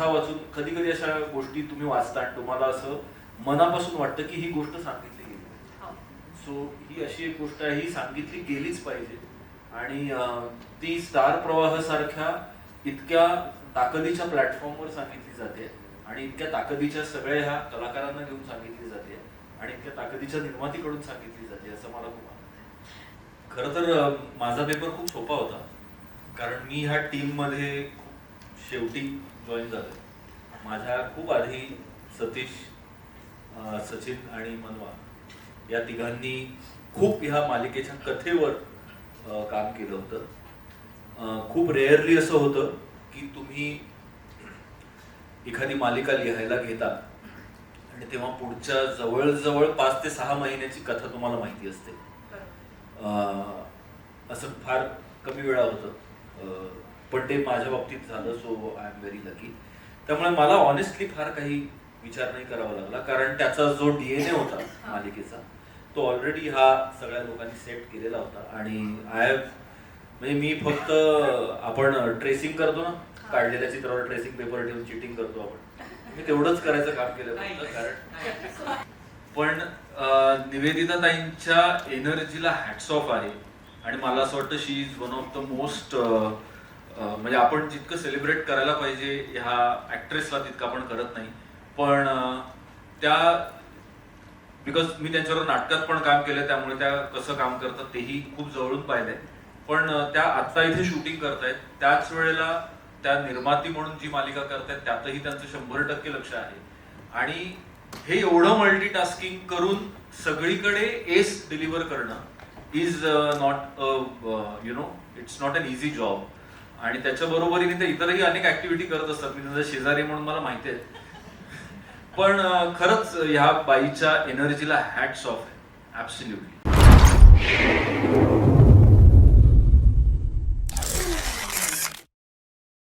कथा वाचून कधी कधी अशा गोष्टी तुम्ही वाचता आणि तुम्हाला असं मनापासून वाटतं की ही गोष्ट सांगितली गेली. हो. सो ही अशी एक गोष्ट आहे ही सांगितली गेलीच पाहिजे. आणि ती स्टार प्रवाह सारख्या इतक्या ताकदीच्या प्लॅटफॉर्मवर सांगितली जाते आणि इतक्या ताकदीच्या सगळ्या ह्या कलाकारांना घेऊन सांगितली जाते आणि इतक्या ताकदीच्या निर्मातीकडून सांगितली जाते असं मला खूप खरं तर माझा पेपर खूप सोपा होता. कारण मी ह्या टीममध्ये खूप शेवटी जॉईन झालो माझ्या खूप आधी सतीश सचिन आणि मनवा या तिघांनी खूप ह्या मालिकेच्या कथेवर काम केलं होतं. खूप रेअरली असं होतं की तुम्ही एखादी मालिका लिहायला घेता आणि तेव्हा पुढच्या जवळजवळ पाच ते सहा महिन्याची कथा तुम्हाला माहिती असते. असं फार कमी वेळा होतं. पण ते माझ्या बाबतीत झालं so I am very lucky त्यामुळे मला ऑनेस्टली फार काही विचार नाही करावा लागला कारण त्याचा जो डीएनए होता मालिकेचा तो ऑलरेडी हा सगळ्या लोकांनी सेट केलेला होता. आणि आय म्हणजे मी फक्त आपण ट्रेसिंग करतो ना काढलेल्या चित्रावर ट्रेसिंग पेपर ठेवून चिटिंग करतो आपण. मी तेवढंच करायचं काम केलं होतं कारण पण निवेदिता ताईंच्या एनर्जीला हॅट्स ऑफ आहे. आणि मला असं वाटतं she is one of the most म्हणजे आपण जितकं सेलिब्रेट करायला पाहिजे ह्या ऍक्ट्रेसला तितकं आपण करत नाही. पण त्या बिकॉज मी त्यांच्यावर नाटकात पण काम केलं त्यामुळे त्या कसं काम करतात तेही खूप जवळून पाहिलंय. पण त्या आत्ता इथे शूटिंग करतायत त्याच वेळेला त्या निर्माती म्हणून जी मालिका करतायत त्यातही त्यांचं शंभर टक्के लक्ष आहे. आणि हे एवढं मल्टीटास्किंग करून सगळीकडे एस डिलिव्हर करणं is not you know it's not an easy job आणि त्याच्या बरोबरीने ते इतरही अनेक ऍक्टिव्हिटी करत असतात. मी त्यांचा शेजारी म्हणून मला माहिती आहे. पण खरंच ह्या बाईच्या एनर्जीला हॅट्स ऑफ आहे. ऍब्सल्युटली